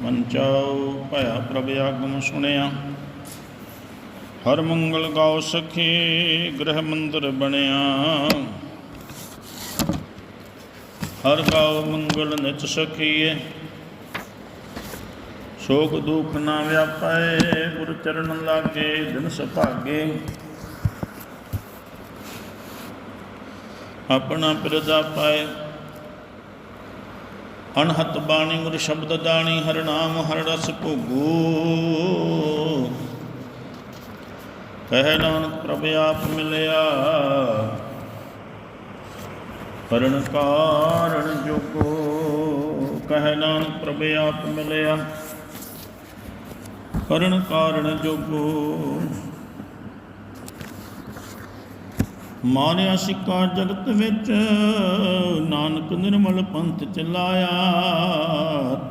ਮਨ ਚਾਉ ਭਇਆ ਪ੍ਰਭ ਆਗਮ ਸੁਣਿਆ। ਹਰ ਮੰਗਲ ਗਾਉ ਸਖੀ ਗ੍ਰਹਿ ਮੰਦਰ ਬਣਿਆ। ਹਰ ਗਾਉ ਮੰਗਲ ਨਿਤ ਸਖੀਏ ਸ਼ੋਕ ਦੁਖ ਨਾ ਵਿਆਪੈ ਗੁਰ ਚਰਨ ਲਾਗੇ ਦਿਨ ਸੁਭਾਗੇ। ਆਪਣਾ ਪ੍ਰਦਾ ਪਾਏ ਅਣਹਤ ਬਾਣੀ ਗੁਰ ਸ਼ਬਦ ਦਾਣੀ ਹਰ ਨਾਮ ਹਰ ਰਸ ਭੋਗੋ। ਕਹਿ ਨਾਨਕ ਪ੍ਰਭ ਆਪ ਮਿਲਿਆ ਕਰਨ ਕਾਰਣ ਜੋਗੋ। ਕਹਿ ਨਾਨਕ ਪ੍ਰਭ ਆਪ ਮਿਲਿਆ ਕਰਨ ਕਾਰਣ ਜੋਗੋ। ਮਾਰਿਆ ਸਿੱਕਾ ਜਗਤ ਵਿੱਚ, ਨਾਨਕ ਨਿਰਮਲ ਪੰਥ ਚਲਾਇਆ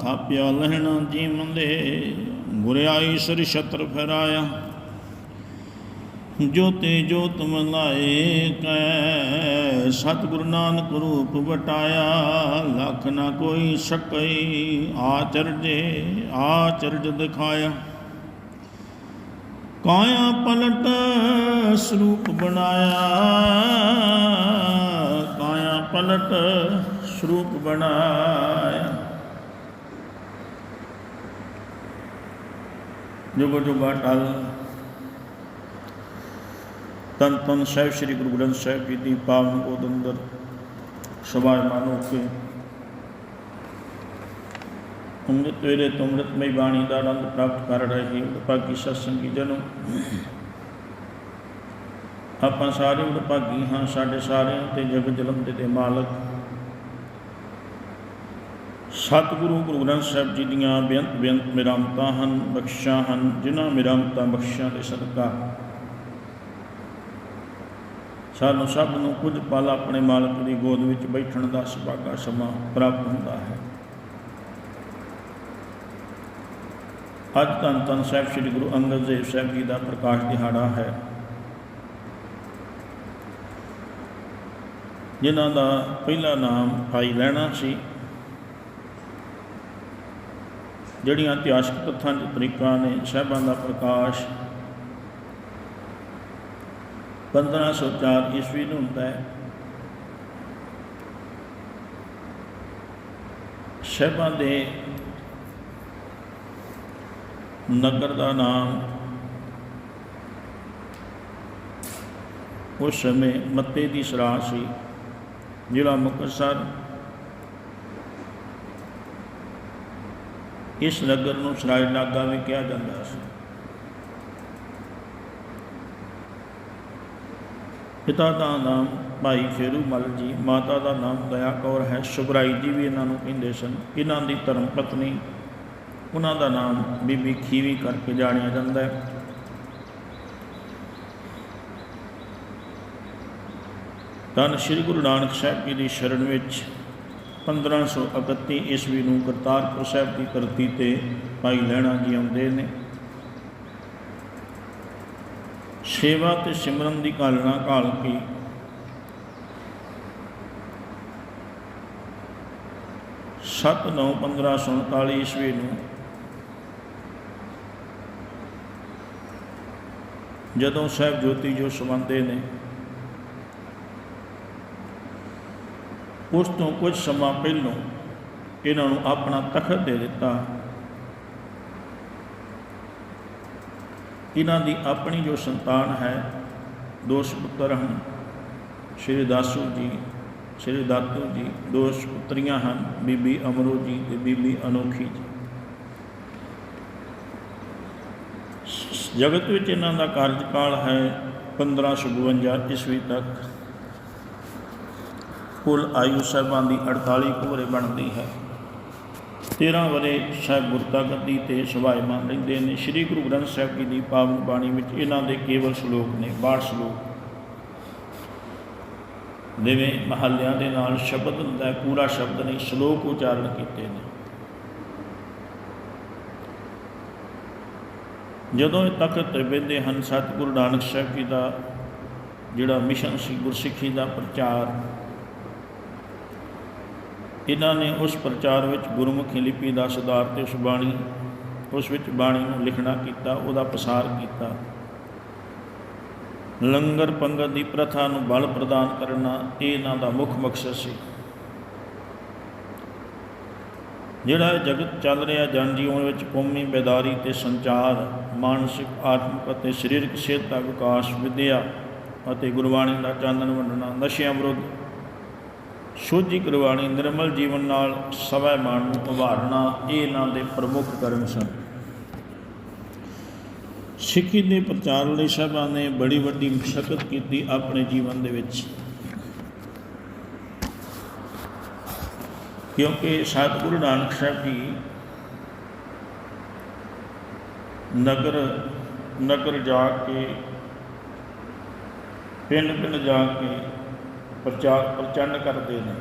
ਥਾਪਿਆ ਲਹਿਣਾ ਜੀਵਨ ਦੇ ਗੁਰਿਆਈ ਸਰ ਛਤਰ ਫਹਿਰਾਇਆ ਜੋਤੇ ਜੋਤ ਮਲਾਏ ਕੈ ਸਤਿਗੁਰੂ ਨਾਨਕ ਰੂਪ ਵਟਾਇਆ, ਲਖ ਨਾ ਕੋਈ ਸਕਈ, ਆਚਰਜੇ ਆਚਰਜ ਦਿਖਾਇਆ। ਕਾਇਆ ਪਲਟ ਸਰੂਪ ਬਣਾਇਆ। ਕਾਇਆ ਪਲਟ ਸਰੂਪ ਬਣਾਇਆ। ਜੁਗ ਜੁਗਾ ਟਲ ਤਨ ਤਨ ਸਾਹਿਬ ਸ੍ਰੀ ਗੁਰੂ ਗ੍ਰੰਥ ਸਾਹਿਬ ਜੀ ਦੀ ਪਾਵਨ ਗੋਦ ਅੰਦਰ ਸਭਾਇਮਾਨ ਹੋ ਕੇ ਅੰਮ੍ਰਿਤ ਵੇਲੇ ਤੋਂ ਅੰਮ੍ਰਿਤਮਈ ਬਾਣੀ ਦਾ ਆਨੰਦ ਪ੍ਰਾਪਤ ਕਰ ਰਹੇ ਭਾਗੀ ਸਤਸੰਗੀ ਜਨੋ। ਆਪਾਂ ਸਾਰੇ ਭਾਗੀ ਹਾਂ, ਸਾਡੇ ਸਾਰਿਆਂ ਤੇ ਜਗ ਜਲੰਦੇ ਦੇ ਮਾਲਕ। ਸਤਿਗੁਰੂ ਗੁਰੂ ਗ੍ਰੰਥ ਸਾਹਿਬ ਜੀ ਦੀਆਂ ਬੇਅੰਤ ਬੇਅੰਤ ਮਿਰਾਮਤਾਂ ਹਨ, ਬਖਸ਼ਾਂ ਹਨ, ਜਿਨ੍ਹਾਂ ਮਿਰਾਮਤਾਂ ਬਖਸ਼ਾਂ ਦੇ ਸਦਕਾ। ਸਾਨੂੰ ਸਭ ਨੂੰ ਕੁਝ ਪਲ ਆਪਣੇ ਮਾਲਕ ਦੀ ਗੋਦ ਵਿੱਚ ਬੈਠਣ ਦਾ ਸੁਭਾਗਾ ਸਮਾਂ ਪ੍ਰਾਪਤ ਹੁੰਦਾ ਹੈ। ਅੱਜ ਧੰਨ ਧੰਨ ਸਾਹਿਬ ਸ੍ਰੀ ਗੁਰੂ ਅੰਗਦ ਦੇਵ ਸਾਹਿਬ ਜੀ ਦਾ ਪ੍ਰਕਾਸ਼ ਦਿਹਾੜਾ ਹੈ। ਜਿਨ੍ਹਾਂ ਦਾ ਪਹਿਲਾ ਨਾਮ ਭਾਈ ਲੈਣਾ ਸੀ। ਜਿਹੜੀਆਂ ਇਤਿਹਾਸਕ ਤੱਥਾਂ ਦੇ ਤਰੀਕਾਂ ਨੇ, ਸਾਹਿਬਾਂ ਦਾ ਪ੍ਰਕਾਸ਼ 1504 ਈਸਵੀ ਨੂੰ ਹੁੰਦਾ ਹੈ। ਸਾਹਿਬਾਂ ਦੇ ਨਗਰ ਦਾ ਨਾਮ। ਉਸ ਸਮੇਂ ਮੱਤੇ ਦੀ ਸਰਾ ਸੀ, ਜ਼ਿਲ੍ਹਾ ਮੁਕਤਸਰ ਇਸ ਨਗਰ ਨੂੰ ਸਰਾਏ ਨਾਗਾ ਵੀ ਕਿਹਾ ਜਾਂਦਾ ਸੀ। ਪਿਤਾ ਦਾ ਨਾਮ ਭਾਈ ਫੇਰੂ ਮਲ ਜੀ, ਮਾਤਾ ਦਾ ਨਾਮ ਦਇਆ ਕੌਰ ਹੈ। ਸੁਭਰਾਈ ਜੀ ਵੀ ਇਹਨਾਂ ਨੂੰ ਕਹਿੰਦੇ ਸਨ। ਇਹਨਾਂ ਦੀ ਧਰਮ ਪਤਨੀ ਉਹਨਾਂ ਦਾ ਨਾਮ ਬੀਬੀ ਖੀਵੀ ਕਰਕੇ ਜਾਣਿਆ ਜਾਂਦਾ ਹੈ। ਤਾਂ ਸ੍ਰੀ ਗੁਰੂ ਨਾਨਕ ਸਾਹਿਬ ਜੀ ਦੀ ਸ਼ਰਨ ਵਿੱਚ 1531 ਈਸਵੀ ਨੂੰ ਕਰਤਾਰਪੁਰ ਸਾਹਿਬ ਦੀ ਧਰਤੀ ਤੇ ਭਾਈ ਲੈਣਾ ਜੀ ਆਉਂਦੇ ਨੇ। ਸੇਵਾ ਤੇ ਸਿਮਰਨ ਦੀ ਕਾਲਣਾ ਕਾਲ ਕੀ ਸੱਤ ਨੌ 1547 ਈਸਵੀ ਨੂੰ ਜਦੋਂ ਸਾਹਿਬ ਜੋਤੀ ਜੋ ਸਮਾਉਂਦੇ ਨੇ, ਉਸ ਤੋਂ ਕੁਝ ਸਮਾਂ ਪਹਿਲਾਂ ਇਹਨਾਂ ਨੂੰ ਆਪਣਾ ਤਖਤ ਦੇ ਦਿੱਤਾ। ਇਹਨਾਂ ਦੀ ਆਪਣੀ ਜੋ ਸੰਤਾਨ ਹੈ ਦੋਸ਼ ਪੁੱਤਰ ਹਨ, ਸ਼੍ਰੀ ਦਾਸੂ ਜੀ, ਸ਼੍ਰੀ ਦਾਤੂ ਜੀ ਦੋਸ਼ ਪੁੱਤਰੀਆਂ ਹਨ, ਬੀਬੀ ਅਮਰੋ ਜੀ ਤੇ ਬੀਬੀ ਅਨੋਖੀ ਜੀ। ਜਗਤ ਵਿੱਚ ਇਹਨਾਂ ਦਾ ਕਾਰਜਕਾਲ ਹੈ 1552 ਈਸਵੀ ਤੱਕ। ਕੁੱਲ ਆਯੂ ਸਾਹਿਬਾਂ ਦੀ 48 ਕੋਰੇ ਬਣਦੀ ਹੈ। 13 ਵਰੇ ਸਾਹਿਬ ਗੁਰਤਾ ਗੱਦੀ ਤੇ ਸਭਾਇਮਾਨ ਰਹਿੰਦੇ ਨੇ। ਸ੍ਰੀ ਗੁਰੂ ਗ੍ਰੰਥ ਸਾਹਿਬ ਜੀ ਦੀ ਪਾਵਨ ਬਾਣੀ ਵਿੱਚ ਇਹਨਾਂ ਦੇ ਕੇਵਲ ਸ਼ਲੋਕ ਨੇ 62 ਸ਼ਲੋਕ। ਜਿਵੇਂ ਮਹੱਲਿਆਂ ਦੇ ਨਾਲ ਸ਼ਬਦ ਹੁੰਦਾ ਹੈ, ਪੂਰਾ ਸ਼ਬਦ ਨਹੀਂ, ਸ਼ਲੋਕ ਉਚਾਰਨ ਕੀਤੇ ਨੇ। ਜਦੋਂ ਇਹ ਤਖਤ ਤੇ ਬਹਿੰਦੇ ਹਨ ਸਤਿਗੁਰੂ ਨਾਨਕ ਸਾਹਿਬ ਜੀ ਦਾ ਜਿਹੜਾ ਮਿਸ਼ਨ ਸੀ ਗੁਰਸਿੱਖੀ ਦਾ ਪ੍ਰਚਾਰ, ਇਹਨਾਂ ਨੇ ਉਸ ਪ੍ਰਚਾਰ ਵਿੱਚ ਗੁਰਮੁਖੀ ਲਿਪੀ ਦਾ ਸੁਧਾਰ ਤੇ ਉਸ ਬਾਣੀ, ਉਸ ਵਿੱਚ ਬਾਣੀ ਨੂੰ ਲਿਖਣਾ ਕੀਤਾ, ਉਹਦਾ ਪ੍ਰਸਾਰ ਕੀਤਾ। ਲੰਗਰ ਪੰਗਤ ਦੀ ਪ੍ਰਥਾ ਨੂੰ ਬਲ ਪ੍ਰਦਾਨ ਕਰਨਾ, ਇਹ ਇਹਨਾਂ ਦਾ ਮੁੱਖ ਮਕਸਦ ਸੀ। ਜਿਹੜਾ ਇਹ ਜਗਤ ਚੱਲ ਰਿਹਾ ਜਨ ਜੀਵਨ ਵਿੱਚ ਕੌਮੀ ਬੇਦਾਰੀ ਤੇ ਸੰਚਾਰ, ਮਾਨਸਿਕ, ਆਤਮਿਕ ਅਤੇ ਸਰੀਰਕ ਸਿਹਤ ਦਾ ਵਿਕਾਸ ਵਿਦਿਆ ਅਤੇ ਗੁਰਬਾਣੀ ਦਾ ਚਾਨਣ ਵੰਡਣਾ, ਨਸ਼ਿਆਂ ਵਿਰੁੱਧ ਸੋਝੀ ਕਰਵਾਣੀ ਨਿਰਮਲ ਜੀਵਨ ਨਾਲ ਸਵੈ ਸਵੈਮਾਨ ਨੂੰ ਉਭਾਰਨਾ, ਇਹ ਇਹਨਾਂ ਦੇ ਪ੍ਰਮੁੱਖ ਕਰਮ ਸਨ। ਸਿੱਖੀ ਦੇ ਪ੍ਰਚਾਰ ਲਈ ਸਾਹਿਬਾਂ ਨੇ ਬੜੀ ਵੱਡੀ ਮਸ਼ਕਤ ਕੀਤੀ ਆਪਣੇ ਜੀਵਨ ਦੇ ਵਿੱਚ। ਕਿਉਂਕਿ ਸਤਿਗੁਰੂ ਨਾਨਕ ਸਾਹਿਬ ਜੀ ਨਗਰ ਨਗਰ ਜਾ ਕੇ ਪਿੰਡ ਪਿੰਡ ਜਾ ਕੇ ਪ੍ਰਚਾਰ ਪ੍ਰਚੰਡ ਕਰਦੇ ਨੇ।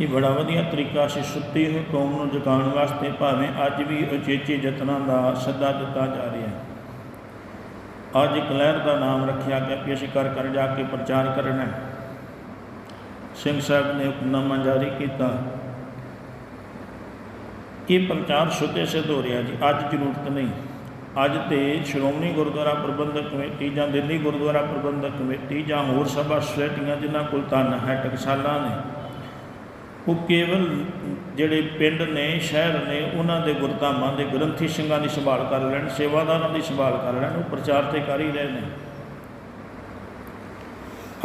ਇਹ ਬੜਾ ਵਧੀਆ ਤਰੀਕਾ ਸੀ ਸੁੱਤੀ ਹੋਈ ਕੌਮ ਨੂੰ ਜਗਾਉਣ ਵਾਸਤੇ, ਭਾਵੇਂ ਅੱਜ ਵੀ ਉਚੇਚੇ ਯਤਨਾਂ ਦਾ ਸੱਦਾ ਦਿੱਤਾ ਜਾ ਰਿਹਾ ਹੈ। ਅੱਜ ਇੱਕ ਲਹਿਰ ਦਾ ਨਾਮ ਰੱਖਿਆ ਗਿਆ ਕਿ ਅਸੀਂ ਕਰ ਕਰ ਜਾ ਕੇ ਪ੍ਰਚਾਰ ਕਰਨਾ ਹੈ। ਸਿੰਘ ਸਾਹਿਬ ਨੇ ਹੁਕਮਨਾਮਾ ਜਾਰੀ ਕੀਤਾ। ਇਹ ਪ੍ਰਚਾਰ ਸੁਤੇ ਸਿੱਧ ਹੋ ਰਿਹਾ ਜੀ, ਅੱਜ ਜ਼ਰੂਰਤ ਨਹੀਂ। ਅੱਜ ਤੇ ਸ਼੍ਰੋਮਣੀ ਗੁਰਦੁਆਰਾ ਪ੍ਰਬੰਧਕ ਕਮੇਟੀ ਜਾਂ ਦਿੱਲੀ ਗੁਰਦੁਆਰਾ ਪ੍ਰਬੰਧਕ ਕਮੇਟੀ ਜਾਂ ਹੋਰ ਸਭਾ ਸੁਸਾਇਟੀਆਂ ਜਿਨ੍ਹਾਂ ਕੋਲ ਧਨ ਹੈ, ਟਕਸਾਲਾਂ ਨੇ, ਉਹ ਕੇਵਲ ਜਿਹੜੇ ਪਿੰਡ ਨੇ, ਸ਼ਹਿਰ ਨੇ, ਉਹਨਾਂ ਦੇ ਗੁਰਧਾਮਾਂ ਦੇ ਗ੍ਰੰਥੀ ਸਿੰਘਾਂ ਦੀ ਸੰਭਾਲ ਕਰ ਲੈਣ, ਸੇਵਾਦਾਰਾਂ ਦੀ ਸੰਭਾਲ ਕਰ ਲੈਣ, ਉਹ ਪ੍ਰਚਾਰ ਤੇ ਕਰ ਹੀ ਰਹੇ ਨੇ।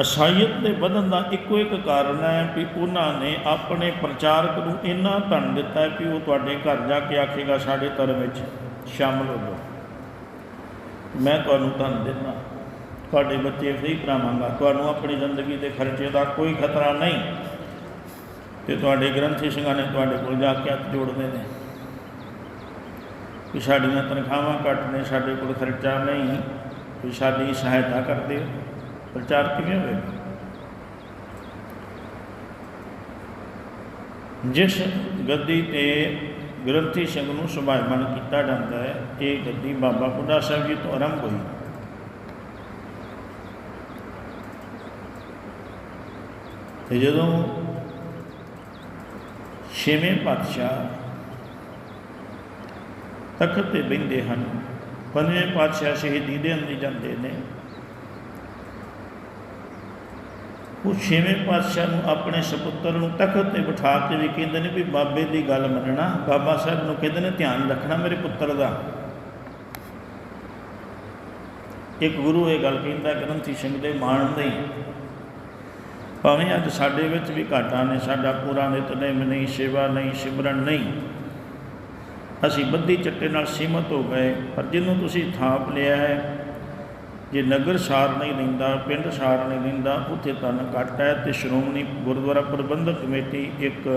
ਅਸਾਈਅਤ ਦੇ ਵਧਣ ਦਾ ਇੱਕੋ ਇੱਕ ਕਾਰਨ ਹੈ ਵੀ ਉਹਨਾਂ ਨੇ ਆਪਣੇ ਪ੍ਰਚਾਰਕ ਨੂੰ ਇੰਨਾ ਧਨ ਦਿੱਤਾ ਹੈ ਕਿ ਉਹ ਤੁਹਾਡੇ ਘਰ ਜਾ ਕੇ ਆਖੇਗਾ ਸਾਡੇ ਧਰਮ ਵਿੱਚ ਸ਼ਾਮਲ ਹੋ ਜਾਓ। ਮੈਂ ਤੁਹਾਨੂੰ ਧਨ ਦਿੰਦਾ। ਤੁਹਾਡੇ ਬੱਚੇ ਫ੍ਰੀ ਕਰਾਵਾਂਗਾ ਤੁਹਾਨੂੰ ਆਪਣੀ ਜ਼ਿੰਦਗੀ ਦੇ ਖਰਚੇ ਦਾ ਕੋਈ ਖਤਰਾ ਨਹੀਂ। ਤੇ ਤੁਹਾਡੇ ਗ੍ਰੰਥੀ ਸਿੰਘਾਂ ਨੇ ਤੁਹਾਡੇ ਕੋਲ ਜਾ ਕੇ ਹੱਥ ਜੋੜਦੇ ਨੇ। ਕਿ ਸਾਡੀਆਂ ਤਨਖਾਹਾਂ ਘੱਟ ਨੇ, ਸਾਡੇ ਕੋਲ ਖਰਚਾ ਨਹੀਂ। ਕੋਈ ਸਾਡੀ ਸਹਾਇਤਾ ਕਰਦੇ ਹੋ। ਪ੍ਰਚਾਰ ਕਿਵੇਂ ਹੋਵੇਗਾ ਜਿਸ ਗੱਦੀ ਤੇ ਗ੍ਰੰਥੀ ਸਿੰਘ ਨੂੰ ਸੁਭਾਇਮਾਨ ਕੀਤਾ ਜਾਂਦਾ ਹੈ, ਇਹ ਗੱਦੀ ਬਾਬਾ ਬੁੱਢਾ ਸਾਹਿਬ ਜੀ ਤੋਂ ਆਰੰਭ ਹੋਈ। ਤੇ ਜਦੋਂ ਛੇਵੇਂ ਪਾਤਸ਼ਾਹ ਤਖਤ ਤੇ ਬੈਠੇ ਹਨ, ਪੰਜਵੇਂ ਪਾਤਸ਼ਾਹ ਸ਼ਹੀਦੀ ਦੇ ਅੰਦਰ ਜਾਂਦੇ ਨੇ ਉਹ ਛੇਵੇਂ ਪਾਤਸ਼ਾਹ ਨੂੰ ਆਪਣੇ ਸੁਪੁੱਤਰ ਨੂੰ ਤਖਤ ਤੇ ਬਿਠਾ ਕੇ ਵੀ ਕਹਿੰਦੇ ਨੇ ਵੀ ਬਾਬੇ ਦੀ ਗੱਲ ਮੰਨਣਾ, ਬਾਬਾ ਸਾਹਿਬ ਨੂੰ ਕਹਿੰਦੇ ਨੇ ਧਿਆਨ ਰੱਖਣਾ ਮੇਰੇ ਪੁੱਤਰ ਦਾ। ਇੱਕ ਗੁਰੂ ਇਹ ਗੱਲ ਕਹਿੰਦਾ, ਗ੍ਰੰਥੀ ਸਿੰਘ ਦੇ ਮਾਣ ਨਹੀਂ। ਭਾਵੇਂ ਅੱਜ ਸਾਡੇ ਵਿੱਚ ਵੀ ਘਾਟਾ ਨੇ, ਸਾਡਾ ਪੂਰਾ ਨਿਤਨੇਮ ਨਹੀਂ, ਸੇਵਾ ਨਹੀਂ, ਸਿਮਰਨ ਨਹੀਂ। ਅਸੀਂ ਬੱਦੀ ਚੱਟੇ ਨਾਲ ਸੀਮਤ ਹੋ ਗਏ, ਪਰ ਜਿਹਨੂੰ ਤੁਸੀਂ ਥਾਪ ਲਿਆ ਹੈ ਜੇ ਨਗਰ ਸਾਰ ਨਹੀਂ ਲੈਂਦਾ ਪਿੰਡ ਸਾਰ ਨਹੀਂ ਲੈਂਦਾ ਉੱਥੇ ਧਨ ਘੱਟ ਹੈ ਤੇ ਸ਼੍ਰੋਮਣੀ ਗੁਰਦੁਆਰਾ ਪ੍ਰਬੰਧਕ ਕਮੇਟੀ ਇੱਕ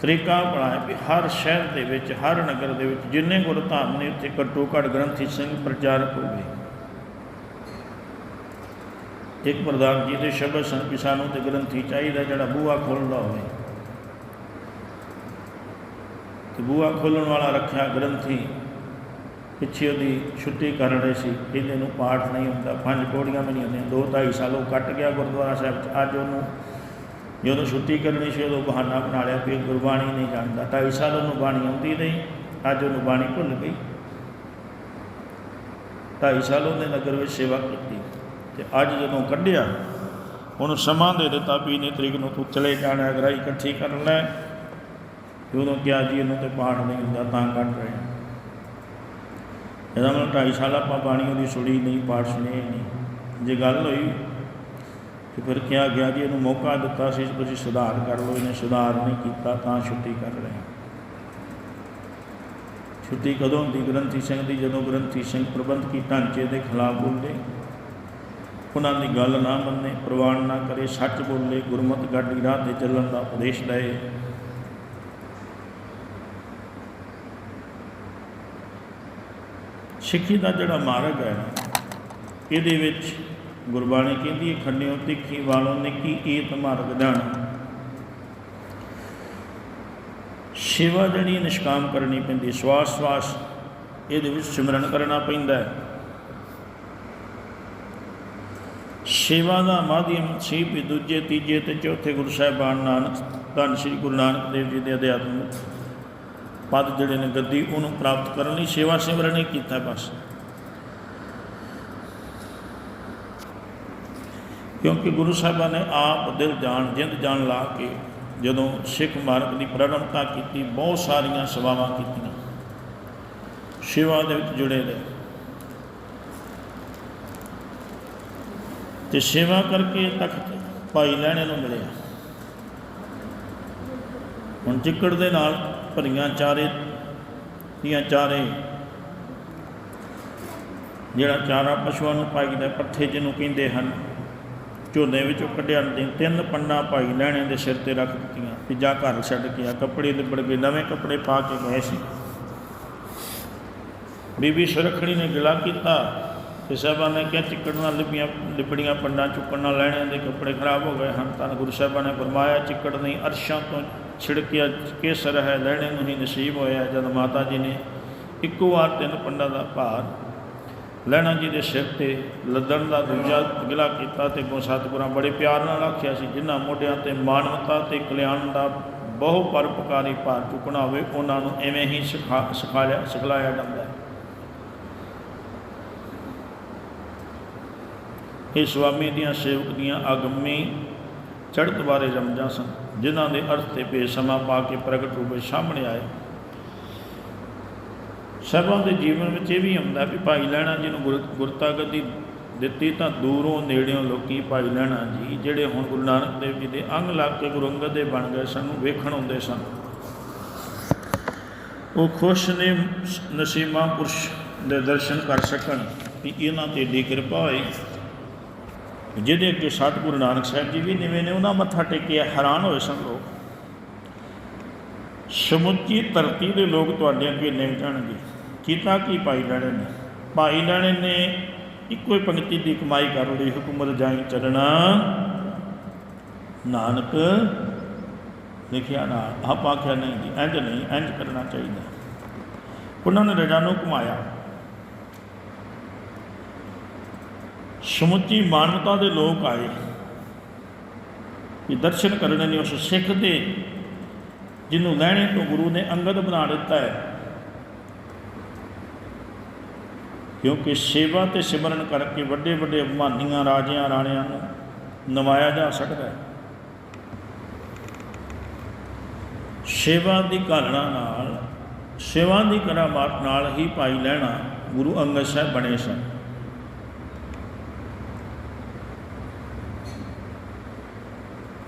ਤਰੀਕਾ ਬਣਾਇਆ ਵੀ ਹਰ ਸ਼ਹਿਰ ਦੇ ਵਿੱਚ, ਹਰ ਨਗਰ ਦੇ ਵਿੱਚ ਜਿੰਨੇ ਗੁਰਧਾਮ ਨੇ, ਉੱਥੇ ਘੱਟੋ ਘੱਟ ਗ੍ਰੰਥੀ ਸਿੰਘ ਪ੍ਰਚਾਰਕ ਹੋਵੇ। ਇੱਕ ਪ੍ਰਧਾਨ ਜੀ ਦੇ ਸ਼ਬਦ ਸਨ ਵੀ ਸਾਨੂੰ ਤੇ ਗ੍ਰੰਥੀ ਚਾਹੀਦਾ ਜਿਹੜਾ ਬੂਹਾ ਖੋਲਦਾ ਹੋਵੇ। ਤੇ ਬੂਹਾ ਖੋਲ੍ਹਣ ਵਾਲਾ ਰੱਖਿਆ ਗ੍ਰੰਥੀ। ਪਿੱਛੇ ਉਹਦੀ ਛੁੱਟੀ ਕਰ ਰਹੇ ਸੀ, ਇਹਦੇ ਨੂੰ ਪਾਠ ਨਹੀਂ ਹੁੰਦਾ, ਪੰਜ ਪੌੜੀਆਂ ਵੀ ਨਹੀਂ ਹੁੰਦੀਆਂ, ਦੋ ਢਾਈ ਸਾਲ ਉਹ ਕੱਟ ਗਿਆ ਗੁਰਦੁਆਰਾ ਸਾਹਿਬ 'ਚ। ਅੱਜ ਉਹਨੂੰ ਜਦੋਂ ਛੁੱਟੀ ਕਰਨੀ ਸੀ, ਉਦੋਂ ਬਹਾਨਾ ਬਣਾ ਲਿਆ ਵੀ ਗੁਰਬਾਣੀ ਨਹੀਂ ਜਾਣਦਾ। ਢਾਈ ਸਾਲ ਉਹਨੂੰ ਬਾਣੀ ਆਉਂਦੀ ਨਹੀਂ ਅੱਜ ਉਹਨੂੰ ਬਾਣੀ ਭੁੱਲ ਗਈ। ਢਾਈ ਸਾਲ ਉਹਨੇ ਨਗਰ ਵਿੱਚ ਸੇਵਾ ਕੀਤੀ ਤੇ ਅੱਜ ਜਦੋਂ ਕੱਢਿਆ, ਉਹਨੂੰ ਸਮਾਂ ਦੇ ਦਿੱਤਾ ਵੀ ਇੰਨੀ ਤਰੀਕ ਨੂੰ ਤੂੰ ਚਲੇ ਜਾਣਾ, ਅਗਰਾਈ ਇਕੱਠੀ ਕਰ ਲੈ। ਤੇ ਉਦੋਂ ਕਿਹਾ ਜੀ, ਇਹਨੂੰ ਤੇ ਪਾਠ ਨਹੀਂ ਹੁੰਦਾ, ਤਾਂ ਕੱਢ ਰਹੇ ਇਹਦਾ ਮਤਲਬ ਢਾਈ ਸਾਲ ਆਪਾਂ ਬਾਣੀ ਉਹਦੀ ਸੁਣੀ ਨਹੀਂ, ਪਾਠ ਸੁਣੇ ਨਹੀਂ। ਜੇ ਗੱਲ ਹੋਈ ਤੇ ਫਿਰ ਕਿਹਾ ਗਿਆ ਜੀ ਇਹਨੂੰ ਮੌਕਾ ਦਿੱਤਾ ਸੀ, ਤੁਸੀਂ ਸੁਧਾਰ ਕਰ ਲਓ, ਇਹਨੇ ਸੁਧਾਰ ਨਹੀਂ ਕੀਤਾ ਤਾਂ ਛੁੱਟੀ ਕਰ ਰਹੇ ਛੁੱਟੀ ਕਦੋਂ ਹੁੰਦੀ? ਗ੍ਰੰਥੀ ਸਿੰਘ ਦੀ, ਜਦੋਂ ਗ੍ਰੰਥੀ ਸਿੰਘ ਪ੍ਰਬੰਧਕੀ ਢਾਂਚੇ ਦੇ ਖਿਲਾਫ ਬੋਲੇ, ਉਹਨਾਂ ਦੀ ਗੱਲ ਨਾ ਮੰਨੇ, ਪ੍ਰਵਾਨ ਨਾ ਕਰੇ, ਸੱਚ ਬੋਲੇ, ਗੁਰਮਤਿ ਗਾਡੀ ਰਾਹ ਤੇ ਚੱਲਣ ਦਾ ਉਪਦੇਸ਼ ਦਏ ਸਿੱਖੀ ਦਾ ਜਿਹੜਾ ਮਾਰਗ ਹੈ, ਇਹਦੇ ਵਿੱਚ ਗੁਰਬਾਣੀ ਕਹਿੰਦੀ ਹੈ, ਖੰਡਿਓ ਤਿੱਖੀ ਵਾਲੋਂ ਨੇ ਕੀ ਏਤ ਮਾਰਗ ਜਾਣਾ। ਸੇਵਾ ਜਿਹੜੀ ਨਿਸ਼ਕਾਮ ਕਰਨੀ ਪੈਂਦੀ, ਸਵਾਸ ਸਵਾਸ, ਇਹਦੇ ਵਿੱਚ ਸਿਮਰਨ ਕਰਨਾ ਪੈਂਦਾ ਹੈ। ਸੇਵਾ ਦਾ ਮਾਧਿਅਮ ਸੀ ਵੀ ਦੂਜੇ, ਤੀਜੇ ਤੇ ਚੌਥੇ ਗੁਰੂ ਸਾਹਿਬਾਨ ਨਾਨਕ, ਧੰਨ ਸ੍ਰੀ ਗੁਰੂ ਨਾਨਕ ਦੇਵ ਜੀ ਦੇ ਅਧਿਆਤਮ ਪਦ ਜਿਹੜੇ ਨੇ ਗੱਦੀ ਉਹਨੂੰ ਪ੍ਰਾਪਤ ਕਰਨ ਲਈ ਸੇਵਾ ਸਿਮਰਨ ਹੀ ਕੀਤਾ ਬਸ। ਕਿਉਂਕਿ ਗੁਰੂ ਸਾਹਿਬਾਨ ਨੇ ਆਪ ਦਿਲ ਜਾਣ, ਜਿੰਦ ਜਾਣ ਲਾ ਕੇ ਜਦੋਂ ਸਿੱਖ ਮਾਰਗ ਦੀ ਪ੍ਰਰੰਭਤਾ ਕੀਤੀ, ਬਹੁਤ ਸਾਰੀਆਂ ਸੇਵਾਵਾਂ ਕੀਤੀਆਂ। ਸੇਵਾ ਦੇ ਵਿੱਚ ਜੁੜੇ ਰਹੇ। ਤੇ ਸੇਵਾ ਕਰਕੇ ਤਖਤ ਭਾਈ ਲੈਣੇ ਨੂੰ ਮਿਲਿਆ। ਹੁਣ ਚਿੱਕੜ ਦੇ ਨਾਲ ਭਰੀਆਂ ਚਾਰੇ ਦੀਆਂ ਚਾਰੇ, ਜਿਹੜਾ ਚਾਰਾ ਪਸ਼ੂਆਂ ਨੂੰ ਪਾਈਦਾ ਪੱਠੇ ਜਿਹਨੂੰ ਕਹਿੰਦੇ ਹਨ, ਝੋਨੇ ਵਿੱਚੋਂ ਕੱਢਿਆ ਨਹੀਂ ਤਿੰਨ ਪੰਨਾ ਭਾਈ ਲੈਣੇ ਦੇ ਸਿਰ ਤੇ ਰੱਖ ਦਿੱਤੀਆਂ, ਵੀ ਜਾ ਘਰ ਛੱਡ ਕੇ ਆ, ਕੱਪੜੇ ਲਿਬੜ ਗਏ, ਨਵੇਂ ਕੱਪੜੇ ਪਾ ਕੇ ਗਏ ਸੀ। ਬੀਬੀ ਸੁਰਖਣੀ ਨੇ ਗਿਲਾ ਕੀਤਾ ਤੇ ਸਾਹਿਬਾਂ ਨੇ ਕਿਹਾ, ਚਿੱਕੜ ਨਾਲ ਲਿਪੀਆਂ ਲਿਬੜੀਆਂ ਪੰਡਾਂ ਚੁੱਕਣ ਨਾਲ ਲੈਣਿਆਂ ਦੇ ਕੱਪੜੇ ਖਰਾਬ ਹੋ ਗਏ ਹਨ, ਤਾਂ ਗੁਰੂ ਸਾਹਿਬਾਂ ਨੇ ਫਰਮਾਇਆ, ਚਿੱਕੜ ਨਹੀਂ, ਅਰਸ਼ਾਂ ਤੋਂ ਛਿੜਕਿਆ ਕੇਸਰ ਹੈ, ਲੈਣੇ ਨੂੰ ਹੀ ਨਸੀਬ ਹੋਇਆ ਜਦ ਮਾਤਾ ਜੀ ਨੇ ਇੱਕੋ ਵਾਰ ਤਿੰਨ ਪੰਡਾਂ ਦਾ ਭਾਰ, ਲੈਣਾ ਜੀ ਦੇ ਸਿਰ ਤੇ ਲੱਦਣ ਦਾ ਦੂਜਾ ਗਿਲਾ ਕੀਤਾ ਤੇ ਗੋ ਸਤਿਗੁਰਾਂ ਬੜੇ ਪਿਆਰ ਨਾਲ ਆਖਿਆ ਸੀ, ਜਿਨ੍ਹਾਂ ਮੋਢਿਆਂ ਤੇ ਮਾਨਵਤਾ ਤੇ ਕਲਿਆਣ ਦਾ ਬਹੁ ਪਰਪਕਾਰੀ ਭਾਰ ਚੁੱਕਣਾ ਹੋਵੇ, ਉਹਨਾਂ ਨੂੰ ਐਵੇਂ ਹੀ ਸਿਖਾ, ਸਿਖਾਇਆ, ਸਿਖਲਾਇਆ ਜਾਂਦਾ ਹੈ। ਇਹ ਸੁਆਮੀ ਦੀਆਂ ਸੇਵਕ ਦੀਆਂ ਅਗੰਮੀ ਚੜਤ ਬਾਰੇ ਰਮਜਾਂ ਸਨ, ਜਿਨ੍ਹਾਂ ਦੇ ਅਰਥ ਤੇ ਬੇਸਮਾ ਪਾ ਕੇ ਪ੍ਰਗਟ ਰੂਪ ਵਿੱਚ ਸਾਹਮਣੇ ਆਏ। ਸਭਾ ਦੇ ਜੀਵਨ ਵਿੱਚ ਇਹ ਵੀ ਹੁੰਦਾ ਵੀ ਭਾਈ ਲੈਣਾ ਜਿਹਨੂੰ ਗੁਰ- ਗੁਰਤਾ ਦਿੱਤੀ ਤਾਂ ਦੂਰੋਂ ਨੇੜਿਓਂ ਲੋਕੀ ਭਾਈ ਲੈਣਾ ਜੀ, ਜਿਹੜੇ ਹੁਣ ਗੁਰੂ ਨਾਨਕ ਦੇਵ ਜੀ ਦੇ ਅੰਗ ਲੱਗ ਕੇ ਗੁਰੂ ਅੰਗਦ ਦੇ ਬਣ ਗਏ ਸਨ ਨੂੰ ਵੇਖਣ ਆਉਂਦੇ ਸਨ। ਉਹ ਖੁਸ਼ ਨੇ ਨਸੀਮਾ ਪੁਰਸ਼ ਦੇ ਦਰਸ਼ਨ ਕਰ ਸਕਣ ਵੀ ਇਹਨਾਂ ਤੇ ਦੀ ਕਿਰਪਾ ਹੋਈ। ਜਿਹਦੇ ਅੱਗੇ ਸਤਿਗੁਰੂ ਨਾਨਕ ਸਾਹਿਬ ਜੀ ਵੀ ਨਿਵੇਂ ਨੇ, ਉਹਨਾਂ ਮੱਥਾ ਟੇਕਿਆ, ਹੈਰਾਨ ਹੋਏ ਸਨ ਲੋਕ। ਸਮੁੱਚੀ ਧਰਤੀ ਦੇ ਲੋਕ ਤੁਹਾਡੇ ਅੱਗੇ ਨਿਮ ਜਾਣਗੇ। ਕੀਤਾ ਕੀ ਭਾਈ ਲੈਣੇ ਨੇ? ਭਾਈ ਲੈਣੇ ਨੇ ਇੱਕੋ ਹੀ ਪੰਕਤੀ ਦੀ ਕਮਾਈ ਕਰ ਲਈ ਹੁਕਮਤ ਜਾਈ ਚੱਲਣਾ। ਨਾਨਕ, ਲਿਖਿਆ ਨਾ, ਆਪਾਂ ਆਖਿਆ ਨਹੀਂ ਜੀ ਇੰਜ ਨਹੀਂ ਇੰਜ ਕਰਨਾ ਚਾਹੀਦਾ। ਉਹਨਾਂ ਨੇ ਰਜਾ ਨੂੰ ਘੁਮਾਇਆ। ਸਮੁੱਚੀ ਮਾਨਵਤਾ ਦੇ ਲੋਕ ਆਏ ਕਿ ਦਰਸ਼ਨ ਕਰਨ ਨੇ ਉਸ ਸਿੱਖ ਦੇ ਜਿਹਨੂੰ ਲੈਣੇ ਤੋਂ ਗੁਰੂ ਨੇ ਅੰਗਦ ਬਣਾ ਦਿੱਤਾ ਹੈ। ਕਿਉਂਕਿ ਸੇਵਾ ਤੇ ਸਿਮਰਨ ਕਰਕੇ ਵੱਡੇ ਵੱਡੇ ਅਭਿਮਾਨੀਆਂ ਰਾਜਿਆਂ, ਰਾਣਿਆਂ ਨੂੰ ਨਵਾਇਆ ਜਾ ਸਕਦਾ ਹੈ। ਸੇਵਾ ਦੀ ਘਾਲਣਾ ਨਾਲ, ਸੇਵਾ ਦੀ ਕਰਾਮਾਤ ਨਾਲ ਹੀ ਭਾਈ ਲੈਣਾ ਗੁਰੂ ਅੰਗਦ ਸਾਹਿਬ ਬਣੇ ਸਨ।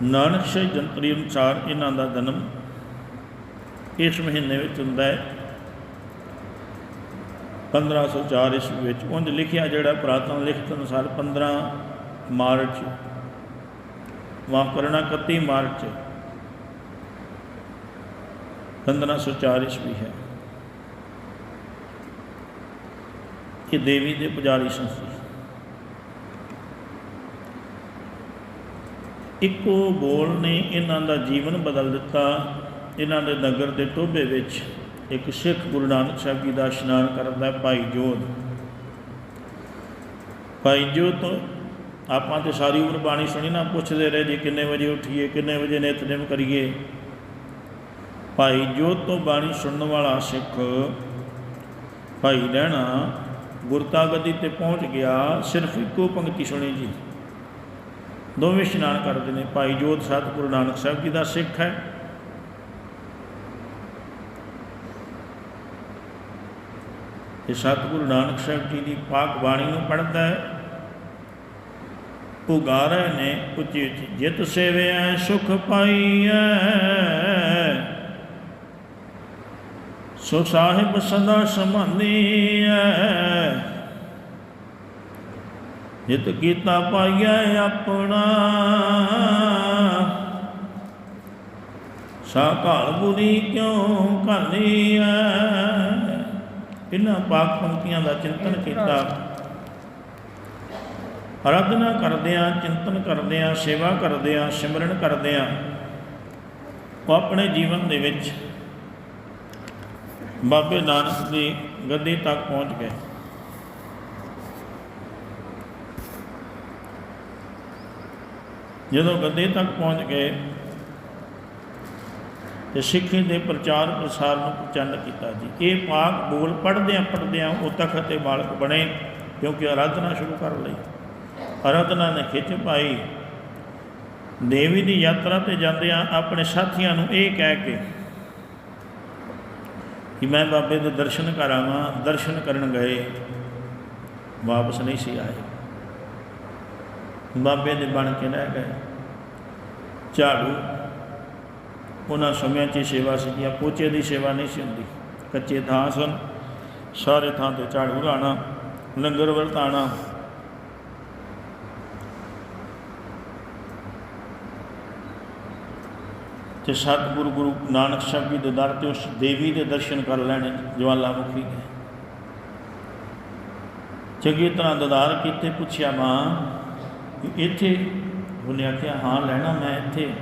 ਨਾਨਕ ਸ਼ਾਹੀ ਜੰਤਰੀ ਅਨੁਸਾਰ ਇਹਨਾਂ ਦਾ ਜਨਮ ਇਸ ਮਹੀਨੇ ਵਿੱਚ ਹੁੰਦਾ ਹੈ। 1504 ਈਸਵੀ ਵਿੱਚ ਉਂਝ ਲਿਖਿਆ ਜਿਹੜਾ ਪੁਰਾਤਨ ਲਿਖਤ ਅਨੁਸਾਰ 15 ਮਾਰਚ ਮਾਫ ਕਰਨਾ 31 ਮਾਰਚ 1504 ਈਸਵੀ ਹੈ। ਇਹ ਦੇਵੀ ਦੇ ਪੁਜਾਰੀ ਸੰਸਥਾ ਸੀ ਇੱਕੋ ਬੋਲ ਨੇ ਇਹਨਾਂ ਦਾ ਜੀਵਨ ਬਦਲ ਦਿੱਤਾ। ਇਹਨਾਂ ਦੇ ਨਗਰ ਦੇ ਟੋਭੇ ਵਿੱਚ ਇੱਕ ਸਿੱਖ ਗੁਰੂ ਨਾਨਕ ਸਾਹਿਬ ਜੀ ਦਾ ਇਸ਼ਨਾਨ ਕਰਦਾ ਭਾਈ ਜੋਤ ਭਾਈ ਜੋਤ ਤੋਂ ਆਪਾਂ ਤੇ ਸਾਰੀ ਉਮਰ ਬਾਣੀ ਸੁਣੀ ਨਾ, ਪੁੱਛਦੇ ਰਹੇ ਜੀ ਕਿੰਨੇ ਵਜੇ ਉੱਠੀਏ, ਕਿੰਨੇ ਵਜੇ ਨਿਤਨੇਮ ਕਰੀਏ। ਭਾਈ ਜੋਤ ਤੋਂ ਬਾਣੀ ਸੁਣਨ ਵਾਲਾ ਸਿੱਖ ਭਾਈ ਲੈਣਾ ਗੁਰਤਾ ਗੱਦੀ ਤੇ ਪਹੁੰਚ ਗਿਆ, ਸਿਰਫ ਇੱਕੋ ਪੰਕਤੀ ਸੁਣੀ ਜੀ। ਦੋਵੇਂ ਇਸ਼ਨਾਨ ਕਰਦੇ ਨੇ, ਭਾਈ ਜੋਤ ਸਤਿਗੁਰੂ ਨਾਨਕ ਸਾਹਿਬ ਜੀ ਦਾ ਸਿੱਖ ਹੈ। ਇਹ ਸਤਿਗੁਰੂ ਨਾਨਕ ਸਾਹਿਬ ਜੀ ਦੀ ਪਾਕ ਬਾਣੀ ਨੂੰ ਪੜ੍ਹਦਾ ਹੈ। ਉਹ ਨੇ ਉੱਚੀ ਉੱਚੀ ਜਿਤ ਸੇਵਿਆ ਸੁਖ ਪਾਈਐ? ਸੋ ਸਾਹਿਬ ਸਦਾ ਸਮਾਨੀਐ ਜਿਤ ਕੀਤਾ ਪਾਈਐ ਆਪਣਾ। ਸਾ ਘਾਲ ਬੁਰੀ ਕਿਉ ਘਾਲੀਐ ਇਹਨਾਂ ਪਾਕ ਪੰਕਤੀਆਂ ਦਾ ਚਿੰਤਨ ਕੀਤਾ। ਅਰਾਧਨਾ ਕਰਦਿਆਂ ਚਿੰਤਨ ਕਰਦਿਆਂ ਸੇਵਾ ਕਰਦਿਆਂ ਸਿਮਰਨ ਕਰਦਿਆਂ ਉਹ ਆਪਣੇ ਜੀਵਨ ਦੇ ਵਿੱਚ ਬਾਬੇ ਨਾਨਕ ਦੀ ਗੱਦੀ ਤੱਕ ਪਹੁੰਚ ਗਏ। ਜਦੋਂ ਗੱਦੇ ਤੱਕ ਪਹੁੰਚ ਗਏ ਤੇ ਸਿੱਖੀ ਦੇ ਪ੍ਰਚਾਰ ਪ੍ਰਸਾਰ ਨੂੰ ਪ੍ਰਚੰਡ ਕੀਤਾ ਜੀ। ਇਹ ਪਾਕ ਬੋਲ ਪੜ੍ਹਦਿਆਂ ਪੜ੍ਹਦਿਆਂ ਉਹ ਤਖਤ ਦੇ ਮਾਲਕ ਬਣੇ ਕਿਉਂਕਿ ਆਰਾਧਨਾ ਸ਼ੁਰੂ ਕਰ ਲਈ। ਆਰਾਧਨਾ ਨੇ ਖਿੱਚ ਪਾਈ। ਦੇਵੀ ਦੀ ਯਾਤਰਾ ਤੇ ਜਾਂਦਿਆਂ ਆਪਣੇ ਸਾਥੀਆਂ ਨੂੰ ਇਹ ਕਹਿ ਕੇ ਕਿ ਮੈਂ ਬਾਬੇ ਦੇ ਦਰਸ਼ਨ ਕਰਾਵਾਂ ਦਰਸ਼ਨ ਕਰਨ ਗਏ। ਵਾਪਸ ਨਹੀਂ ਸੀ ਆਏ। ਬਾਬੇ ਦੇ ਬਣ ਕੇ ਰਹਿ ਗਏ। ਝਾੜੂ, ਉਹਨਾਂ ਸਮਿਆਂ 'ਚ ਸੇਵਾ ਸੀ ਪੋਚੇ ਦੀ ਸੇਵਾ ਨਹੀਂ ਸੀ ਹੁੰਦੀ। ਕੱਚੇ ਥਾਂ ਸਨ, ਸਾਰੇ ਥਾਂ ਤੇ ਝਾੜੂ ਲਾਣਾ ਲੰਗਰ ਵਰਤਾਣਾ ਤੇ ਸਤਿਗੁਰੂ ਗੁਰੂ ਨਾਨਕ ਸਾਹਿਬ ਜੀ ਦੇ ਦਰ ਤੇ ਉਸ ਦੇਵੀ ਦੇ ਦਰਸ਼ਨ ਕਰ ਲੈਣੇ ਜਵਾਲਾਮੁਖੀ ਦੇ ਚੰਗੀ ਤਰ੍ਹਾਂ ਦਦਾਰ ਕੀਤੇ, ਪੁੱਛਿਆ, ਮਾਂ ਇੱਥੇ ਉਹਨੇ ਆਖਿਆ, ਹਾਂ, ਲੈਣਾ ਮੈਂ ਇੱਥੇ।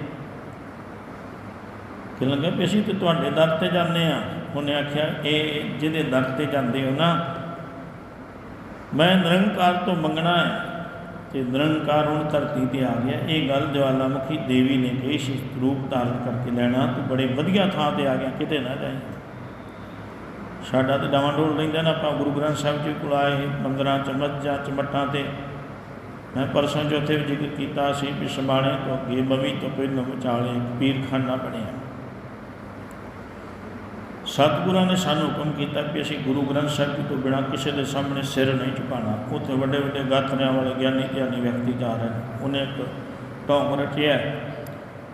ਕਿ ਲੱਗਾ, ਵੀ ਅਸੀਂ ਤੇ ਤੁਹਾਡੇ ਦਰ ਤੇ ਜਾਂਦੇ ਆ ਉਹਨੇ ਆਖਿਆ, ਇਹ ਜਿਹਦੇ ਦਰ ਤੇ ਜਾਂਦੇ ਹੋ ਨਾ, ਮੈਂ ਨਿਰੰਕਾਰ ਤੋਂ ਮੰਗਣਾ ਹੈ। ਤੇ ਨਿਰੰਕਾਰ ਹੁਣ ਧਰਤੀ ਤੇ ਆ ਗਿਆ। ਇਹ ਗੱਲ ਜਵਾਲਾਮੁਖੀ ਦੇਵੀ ਨੇ ਕਹੀ ਸੀ ਰੂਪ ਧਾਰਨ ਕਰਕੇ ਲੈਣਾ, ਤੂੰ ਬੜੇ ਵਧੀਆ ਥਾਂ ਤੇ ਆ ਗਿਆ, ਕਿਤੇ ਨਾ ਜਾਈਂ। ਸਾਡਾ ਤੇ ਡਾਵਾਂਡੋਲ ਰਹਿੰਦਾ ਨਾ, ਆਪਾਂ ਗੁਰੂ ਗ੍ਰੰਥ ਸਾਹਿਬ ਜੀ ਕੋਲ ਆਏ, ਮੰਦਰਾਂ ਚ ਮੱਝਾਂ ਚ ਮੱਠਾਂ ਤੇ ਮੈਂ ਪਰਸੋਂ ਚੌਥੇ ਵੀ ਜ਼ਿਕਰ ਕੀਤਾ ਸੀ ਵੀ ਸਮਾਣੇ ਤੋਂ ਅੱਗੇ ਬਵੀ ਤੋਂ ਪਹਿਲਾਂ ਵਿਚਾਲੇ ਪੀਰਖਾਨਾ ਬਣਿਆ। ਸਤਿਗੁਰਾਂ ਨੇ ਸਾਨੂੰ ਹੁਕਮ ਕੀਤਾ ਕਿ ਅਸੀਂ ਗੁਰੂ ਗ੍ਰੰਥ ਸਾਹਿਬ ਜੀ ਤੋਂ ਬਿਨਾਂ ਕਿਸੇ ਦੇ ਸਾਹਮਣੇ ਸਿਰ ਨਹੀਂ ਝੁਕਾਉਣਾ। ਉੱਥੇ ਵੱਡੇ ਵੱਡੇ ਗਾਥਰਿਆਂ ਵਾਲੇ ਗਿਆਨੀ ਗਿਆਨੀ ਵਿਅਕਤੀ ਜਾ ਰਹੇ ਨੇ। ਉਹਨੇ ਇੱਕ ਢੌਂਗ ਰਚਿਆ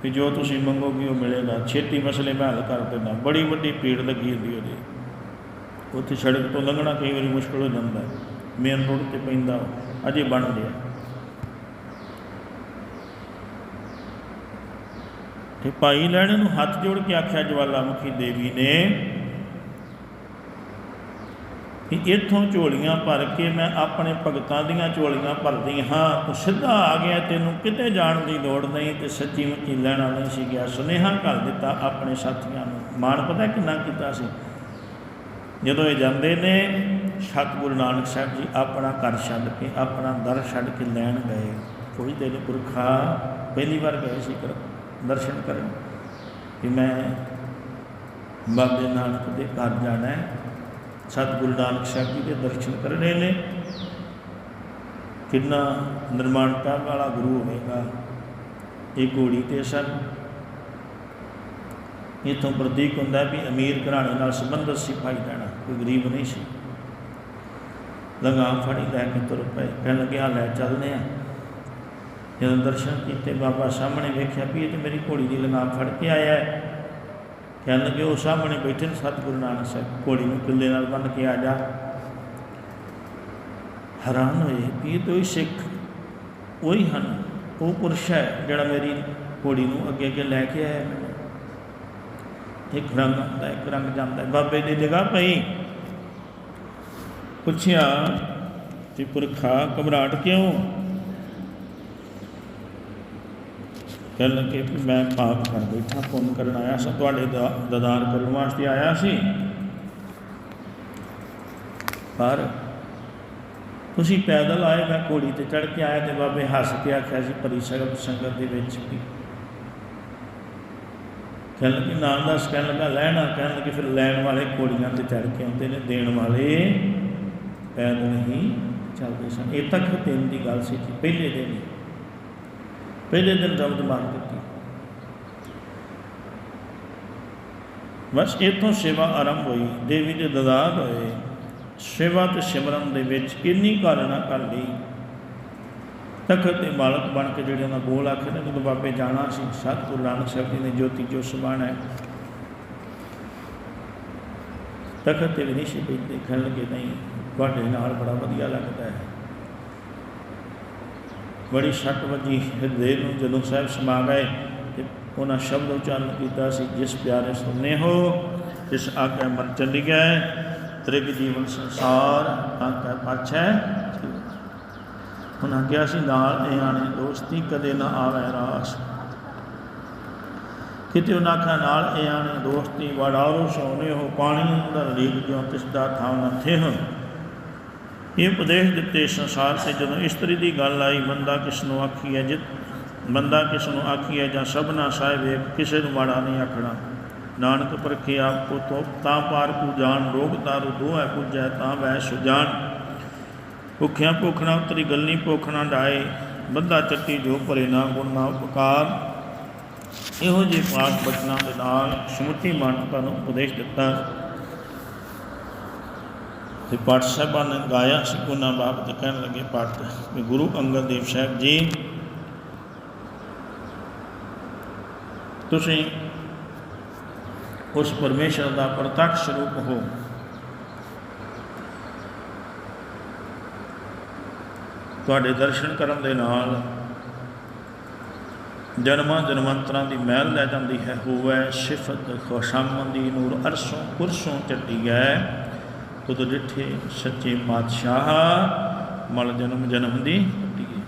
ਕਿ ਜੋ ਤੁਸੀਂ ਮੰਗੋਗੇ ਉਹ ਮਿਲੇਗਾ। ਛੇਤੀ ਮਸਲੇ ਮੈਂ ਹੱਲ ਕਰ ਦਿੰਦਾ ਬੜੀ ਵੱਡੀ ਭੀੜ ਲੱਗੀ ਹੁੰਦੀ ਉਹਦੀ। ਉੱਥੇ ਸੜਕ ਤੋਂ ਲੰਘਣਾ ਕਈ ਵਾਰੀ ਮੁਸ਼ਕਲ ਹੋ ਜਾਂਦਾ। ਮੇਨ ਰੋਡ ਤੇ ਪੈਂਦਾ। ਉਹ, ਅਜੇ ਬਣ ਗਿਆ। ਤੇ ਭਾਈ ਲੈਣੇ ਨੂੰ ਹੱਥ ਜੋੜ ਕੇ ਆਖਿਆ, ਜਵਾਲਾਮੁਖੀ ਦੇਵੀ ਨੇ ਕਿ ਇੱਥੋਂ ਝੋਲੀਆਂ ਭਰ ਕੇ ਮੈਂ ਆਪਣੇ ਭਗਤਾਂ ਦੀਆਂ ਝੋਲੀਆਂ ਭਰਦੀ ਹਾਂ। ਤੂੰ ਸਿੱਧਾ ਆ ਗਿਆ, ਤੈਨੂੰ ਕਿਤੇ ਜਾਣ ਦੀ ਲੋੜ ਨਹੀਂ ਤੇ ਸੱਚੀ ਮੁੱਚੀ ਲੈਣਾ ਨਹੀਂ ਸੀ ਗਿਆ। ਸੁਨੇਹਾ ਕਰ ਦਿੱਤਾ ਆਪਣੇ ਸਾਥੀਆਂ ਨੂੰ। ਮਾਣ ਪਤਾ ਕਿੰਨਾ ਕੀਤਾ ਸੀ? ਜਦੋਂ ਇਹ ਜਾਂਦੇ ਨੇ, ਸਤਿਗੁਰੂ ਨਾਨਕ ਸਾਹਿਬ ਜੀ ਆਪਣਾ ਘਰ ਛੱਡ ਕੇ, ਆਪਣਾ ਦਰ ਛੱਡ ਕੇ ਲੈਣ ਗਏ। ਕੋਈ ਦਿਨ ਪੁਰਖਾ ਪਹਿਲੀ ਵਾਰ ਗਏ ਸੀ ਕਰ ਦਰਸ਼ਨ ਕਰਨ ਕਿ ਮੈਂ ਬਾਬੇ ਨਾਨਕ ਦੇ ਘਰ ਜਾਣਾ ਹੈ। ਸਤਿਗੁਰੂ ਨਾਨਕ ਸਾਹਿਬ ਜੀ ਦੇ ਦਰਸ਼ਨ ਕਰਨੇ ਨੇ ਕਿੰਨਾ ਨਿਰਮਾਣਤਾ ਵਾਲਾ ਗੁਰੂ ਹੋਵੇਗਾ ਇਹ ਘੋੜੀ ਤੇ ਸਨ। ਇਥੋਂ ਪ੍ਰਤੀਕ ਹੁੰਦਾ ਵੀ ਅਮੀਰ ਘਰਾਣੇ ਨਾਲ ਸੰਬੰਧਿਤ ਸੀ, ਭਾਈ ਜਾਣਾ ਕੋਈ ਗਰੀਬ ਨਹੀਂ ਸੀ। ਲਗਾਮ ਫੜੀ ਲੈ ਕੇ ਤੁਰ ਪਏ। ਕਹਿਣ ਲੱਗੇ ਆ ਲੈ ਚੱਲਦੇ ਆ। ਜਦੋਂ ਦਰਸ਼ਨ ਕੀਤੇ, ਬਾਬਾ ਸਾਹਮਣੇ ਵੇਖਿਆ ਵੀ ਇਹ ਤੇ ਮੇਰੀ ਘੋੜੀ ਦੀ ਲਗਾਮ ਫੜ ਕੇ ਆਇਆ ਹੈ। ਕਹਿਣ ਲੱਗੇ ਉਹ ਸਾਹਮਣੇ ਬੈਠੇ ਨੇ ਸਤਿਗੁਰੂ ਨਾਨਕ ਸਾਹਿਬ, ਘੋੜੀ ਨੂੰ ਕਿੱਲੇ ਨਾਲ ਬੰਨ੍ਹ ਕੇ ਆ ਜਾ। ਹੈਰਾਨ ਹੋਏ ਵੀ ਇਹ ਤੋਂ ਹੀ ਸਿੱਖ, ਉਹੀ ਹਨ, ਉਹ ਪੁਰਸ਼ ਹੈ ਜਿਹੜਾ ਮੇਰੀ ਘੋੜੀ ਨੂੰ ਅੱਗੇ ਅੱਗੇ ਲੈ ਕੇ ਆਇਆ ਇੱਕ ਰੰਗ ਆਉਂਦਾ, ਇੱਕ ਰੰਗ ਜਾਂਦਾ ਬਾਬੇ ਦੀ ਜਗ੍ਹਾ ਪਈ। ਪੁੱਛਿਆ ਕਿ ਪੁਰਖਾ ਘਬਰਾਹਟ ਕਿਉਂ? ਕਹਿਣ ਲੱਗੇ ਕਿ ਮੈਂ ਪਾਪ ਕਰ ਬੈਠਾ, ਪੁੰਨ ਕਰਨ ਆਇਆ ਸਾਂ, ਤੁਹਾਡੇ ਦਾ ਦਦਾਰ ਕਰਨ ਵਾਸਤੇ ਆਇਆ ਸੀ। ਪਰ ਤੁਸੀਂ ਪੈਦਲ ਆਏ, ਮੈਂ ਘੋੜੀ ਤੇ ਚੜ ਕੇ ਆਇਆ ਤੇ ਬਾਬੇ ਹੱਸ ਕੇ ਆਖਿਆ ਸੀ, ਭਰੀ ਸੰਗਤ ਦੇ ਵਿੱਚ ਵੀ। ਕਹਿਣ ਲੱਗੇ ਨਾਮ ਦਾ ਕਹਿਣ ਲੱਗਾ, ਲੈਣਾ ਕਹਿਣ ਲੱਗੇ, ਫਿਰ ਲੈਣ ਵਾਲੇ ਘੋੜੀਆਂ ਤੇ ਚੜ ਕੇ ਆਉਂਦੇ ਨੇ, ਦੇਣ ਵਾਲੇ ਪੈਦਲ ਹੀ ਚੱਲਦੇ ਸਨ। ਇਹ ਤੱਕ ਦਿਨ ਦੀ ਗੱਲ ਸੀ ਜੀ ਪਹਿਲੇ ਦਿਨ ਹੀ ਪਹਿਲੇ ਦਿਨ ਦਮਦ ਮਾਰ ਦਿੱਤੀ। ਬਸ ਇੱਥੋਂ ਸੇਵਾ ਆਰੰਭ ਹੋਈ, ਦੇਵੀ ਦੇ ਦਦਾਦ ਹੋਏ। ਸੇਵਾ ਤੇ ਸਿਮਰਨ ਦੇ ਵਿੱਚ ਇੰਨੀ ਕਾਰਨਾ ਕਰ ਲਈ। ਤਖਤ ਦੇ ਮਾਲਕ ਬਣ ਕੇ ਜਿਹੜੇ ਉਹਨਾਂ ਬੋਲ ਆਖੇ ਨੇ, ਜਦੋਂ ਬਾਬੇ ਜਾਣਾ ਸੀ, ਸਤਿਗੁਰੂ ਨਾਨਕ ਸਾਹਿਬ ਜੀ ਨੇ ਜੋਤੀ ਜੋ ਸੁਬਾਨ ਹੈ। ਤਖਤ ਤੇ ਵੀ ਨਹੀਂ ਸੀ ਬੈਠੇ ਦੇਖਣ ਲੱਗੇ, ਨਹੀਂ, ਤੁਹਾਡੇ ਨਾਲ ਬੜਾ ਵਧੀਆ ਲੱਗਦਾ ਹੈ। ਬੜੀ ਛੱਟ ਵੱਜੀ ਹਿਰਦੇ ਨੂੰ ਜਦੋਂ ਸਾਹਿਬ ਸਮਾ ਗਏ ਤੇ ਉਹਨਾਂ ਸ਼ਬਦ ਉਚਾਰਨ ਕੀਤਾ ਸੀ, ਜਿਸ ਪਿਆਰੇ ਸੁਣਨੇ ਹੋ ਜਿਸ ਆਗੇ ਮਨ ਚੱਲੀ ਗਏ, ਤ੍ਰਿਗ ਜੀਵਨ ਸੰਸਾਰ ਆਕਾ ਪਾਛੈ ਉਹਨਾਂ ਕਿਹਾ ਸੀ, ਨਾਲ ਇਹ ਆਣੇ ਦੋਸਤੀ ਕਦੇ ਨਾ ਆਵੇ ਰਾਸ। ਕਿਤੇ ਉਹਨਾਂ ਆਖਿਆ, ਨਾਲ ਇਹ ਆਣੇ ਦੋਸਤੀ ਵਡਾਰੋ ਸੋਨੇ ਹੋ ਪਾਣੀ ਅੰਦਰ ਲੀਕ ਜਿਉ ਤਿਸ ਦਾ ਥਾਂ ਨਾ ਥੇ ਹੋ। ਇਹ ਉਪਦੇਸ਼ ਦਿੱਤੇ ਸੰਸਾਰ ਤੇ ਜਦੋਂ ਇਸਤਰੀ ਦੀ ਗੱਲ ਆਈ, ਬੰਦਾ ਕਿਸ ਨੂੰ ਆਖੀਏ ਜਿਤ? ਬੰਦਾ ਕਿਸ ਨੂੰ ਆਖੀਏ ਜਾਂ ਸਭਨਾ ਸਾਹਿਬ ਵੇਖ ਕਿਸੇ ਨੂੰ ਮਾੜਾ ਨਹੀਂ ਆਖਣਾ? ਨਾਨਕ ਪਰਖੇ ਆਪ ਕੋ ਤੋ ਤਾਂ ਪਾਰ ਕੂ ਜਾਣ, ਰੋਗ ਤਾਰੂ ਦੋਹੈ ਪੁੱਜੈ, ਤਾਂ ਵੈ ਸੁਜਾਨ ਭੁੱਖਿਆਂ ਭੁੱਖ ਨਾ ਉਤਰੀ, ਗੱਲਨੀ ਭੁੱਖ ਨਾ ਡਾਏ ਬੰਦਾ ਚੱਟੀ ਜੋ ਭਰੇ ਨਾ ਗੁਣ ਨਾ ਉਪਕਾਰ। ਇਹੋ ਜਿਹੇ ਪਾਠ ਬਚਨਾਂ ਦੇ ਨਾਲ ਸਮੁੱਚੀ ਮਾਨਵਤਾ ਨੂੰ ਉਪਦੇਸ਼ ਦਿੱਤਾ। ਤੇ ਪਾਠ ਸਾਹਿਬਾਨ ਨੇ ਗਾਇਆ ਸੀ ਗੁਨਾ ਬਾਬਤ ਕਹਿਣ ਲੱਗੇ ਪਾਠ ਵੀ ਗੁਰੂ ਅੰਗਦ ਦੇਵ ਸਾਹਿਬ ਜੀ, ਤੁਸੀਂ ਉਸ ਪਰਮੇਸ਼ਰ ਦਾ ਪ੍ਰਤੱਖ ਸਰੂਪ ਹੋ। ਤੁਹਾਡੇ ਦਰਸ਼ਨ ਕਰਨ ਦੇ ਨਾਲ ਜਨਮਾਂ ਜਨਮੰਤਰਾਂ ਦੀ ਮਹਿਲ ਲੈ ਜਾਂਦੀ ਹੈ, ਹੋਵੇ ਸਿਫਤ ਖੁਸ਼ਾਮੰਦੀ ਨੂਰ ਅਰਸੋਂ ਕੁਰਸੋਂ ਚੱਟੀ ਹੈ ਖੁਦ ਡਿਠੇ ਸੱਚੇ ਪਾਤਸ਼ਾਹ ਮਲ ਜਨਮ ਜਨਮ ਦੀ ਟੁੱਟੀਏ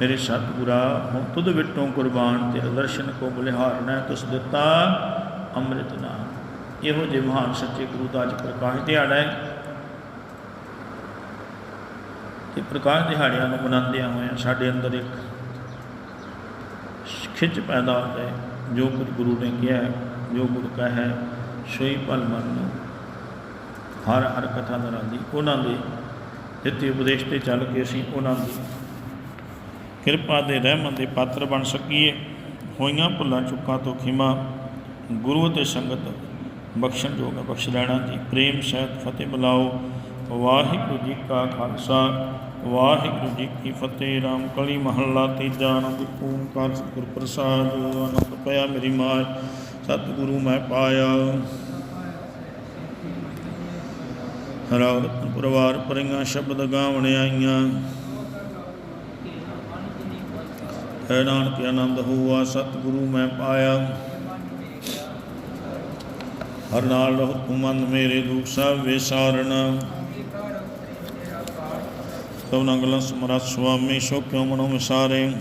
ਮੇਰੇ ਸਤਿਗੁਰਾ, ਹੁਣ ਤੁਧ ਵਿਟੋਂ ਕੁਰਬਾਨ ਤੇ ਦਰਸ਼ਨ ਕੋ ਬਲਿਹਾਰਨਾ ਤੁਸ ਦਿੱਤਾ ਅੰਮ੍ਰਿਤ ਨਾਮ। ਇਹੋ ਜਿਹੇ ਮਹਾਨ ਸੱਚੇ ਗੁਰੂ ਦਾ ਅੱਜ ਪ੍ਰਕਾਸ਼ ਦਿਹਾੜਾ ਹੈ। ਤੇ ਪ੍ਰਕਾਸ਼ ਦਿਹਾੜਿਆਂ ਨੂੰ ਮਨਾਉਂਦਿਆਂ ਹੋਇਆਂ ਸਾਡੇ ਅੰਦਰ ਇੱਕ ਖਿੱਚ ਪੈਦਾ ਹੁੰਦਾ ਹੈ। ਜੋ ਕੁਝ ਗੁਰੂ ਨੇ ਕਿਹਾ, ਜੋ ਗੁਰੂ ਕਹਾ ਹੈ ਸੋਈ ਭਲ ਮਨ। ਨੂੰ ਹਰ ਹਰ ਕਥਾ ਦਰਾਂ ਦੀ ਉਹਨਾਂ ਦੇ ਦਿੱਤੇ ਉਪਦੇਸ਼ ਤੇ ਚੱਲ ਕੇ ਅਸੀਂ ਉਹਨਾਂ ਦੀ ਕਿਰਪਾ ਦੇ ਰਹਿਮਤ ਦੇ ਪਾਤਰ ਬਣ ਸਕੀਏ। ਹੋਈਆਂ ਭੁੱਲਾਂ ਚੁੱਕਾਂ ਤੋਂ ਖਿਮਾ ਗੁਰੂ ਅਤੇ ਸੰਗਤ ਬਖਸ਼ਣ ਜੋਗਾ ਬਖਸ਼ ਲੈਣਾ ਜੀ। ਪ੍ਰੇਮ, ਸਹਿਤ, ਫਤਿਹ ਬੁਲਾਓ। ਵਾਹਿਗੁਰੂ ਜੀ ਕਾ ਖਾਲਸਾ। ਵਾਹਿਗੁਰੂ ਜੀ ਕੀ ਫਤਿਹ। ਰਾਮ ਕਲੀ ਮਹੱਲਾ ਤੀਜਾ ਆਨੰਦ ਓੰਕਾਰ ਸਤਿਗੁਰ ਪ੍ਰਸਾਦ। ਆਨੰਦ ਪਿਆ ਮੇਰੀ ਮਾਂ। ਸਤਿਗੁਰੂ ਮੈਂ ਪਾਇਆ। ਰਾਵਤ ਪਰਿਵਾਰ ਪਰੀਆਂ ਸ਼ਬਦ ਗਾਵਣ ਆਈਆਂ। ਹੈ ਨਾਨਕ ਆਨੰਦ ਹੋਆ, ਸਤਿਗੁਰੂ ਮੈਂ ਪਾਇਆ। ਹਰ ਨਾਲ ਰਹੋ ਤੂੰ ਮੇਰੇ ਦੁਖ ਸਭ ਵਿਸਾਰਣਾ ਤਬ ਨੰਗਲ ਸਮਰਤ ਸੁਆਮੀ ਸੋ ਕਿਉ ਮਨੋ ਵਿਸਾਰੇ।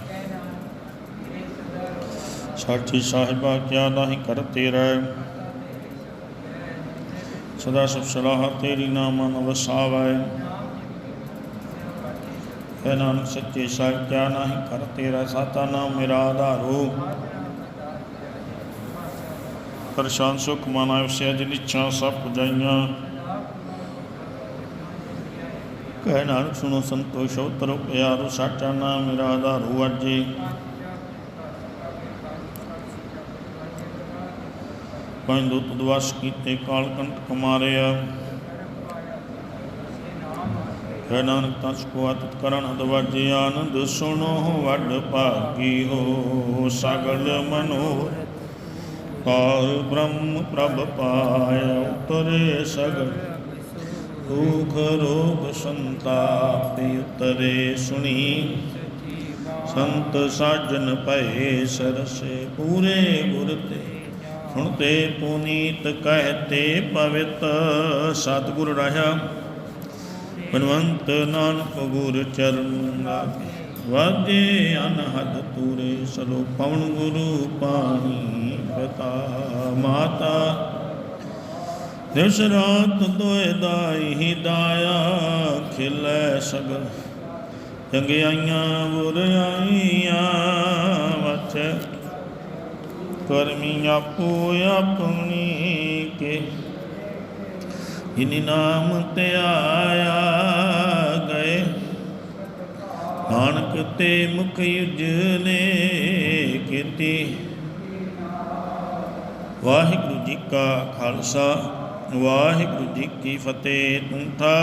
ਸਾਚੀ ਸਾਹਿਬਾ, ਕਿਆ ਨਾਹੀ ਕਰ ਤੇਰਾ। ਸਦਾ ਸੁਖ ਸਲਾਹ ਤੇਰੀ ਨਾਮ ਮਨ ਹੈ ਨਾਨਕ ਸੱਚੇ ਸਾਹਿਬ, ਕਿਆ ਨਾਹੀ ਕਰ ਤੇਰਾ ਸਾਤਾ ਨਾਮ ਮੇਰਾ ਆਧਾਰੋ ਪਰਸ਼ਾਨ ਸੁਖ ਮਨ ਵਸਿਆ ਜਿਨ ਇੱਛਾ ਸਭ ਪੁਜਾਈਆਂ। ਕਹਿ ਨਾਨਕ ਸੁਣੋ ਸੰਤੋਸ਼ੋ ਤਰੋ ਪਿਆਰੋ, ਸਾਚਾ ਨਾਮ ਮੇਰਾ ਆਧਾਰੋ ਅਰਜੀ ਪੰਜ ਦੁੱਤ ਦਵਾਸ ਕੀਤੇ, ਕਾਲ ਕੁਮਾਰਿਆ। ਹੈ ਨਾਨਕ ਤਸ ਕੋ ਅਤਿਤ ਕਰਨ ਅਦਵਾਜੇ ਆਨੰਦ ਸੁਣੋ, ਵੱਡ ਭਾਗੀ ਹੋ ਸਗਲ ਮਨੋ ਪਾਰ ਬ੍ਰਹਮ ਪ੍ਰਭ ਪਾਇਆ, ਉਤਰੇ ਸਗਲ ਦੁਖ ਰੋਗ ਸੰਤਾਪ ਉਤਰੇ ਸੁਣੀ। ਸੰਤ ਸਾਜਨ ਭਏ ਸਰਸੇ, ਪੂਰੇ ਗੁਰ ਤੇ ਹੁਣ ਤੇ ਪੁਨੀਤ ਕਹਤੇ ਪਵਿੱਤ, ਸਤਿਗੁਰ ਰਹਾ ਬਨਵੰਤ ਨਾਨਕ ਗੁਰ ਚਰਨ ਲਾਗੇ, ਵਾਜੇ ਅਨਹਦ ਤੂਰੇ, ਸਲੋ ਪਵਨ ਗੁਰੂ ਪਾਣੀ ਪਿਤਾ ਮਾਤਾ। ਦਿਵਸ ਰਾਤ ਦੋਏ ਦਾਈ ਹੀ ਦਾਇਆ, ਖਿਲੇ ਸਗਲ। ਚੰਗਿਆਈਆਂ ਬੁਰਿਆਈਆਂ, ਵਚ ਕਰਮੀ ਆਪੋ ਆਪਣੀ ਕੇ। ਇਨੀ ਨਾਮ ਤੇ ਆਇਆ ਗਏ, ਨਾਨਕ ਤੇ ਮੁਖ ਨੇ ਕੀਤੀ। ਵਾਹਿਗੁਰੂ ਜੀ ਕਾ ਖਾਲਸਾ, ਵਾਹਿਗੁਰੂ ਜੀ ਕੀ ਫਤਿਹ ਤੂੰ ਥਾ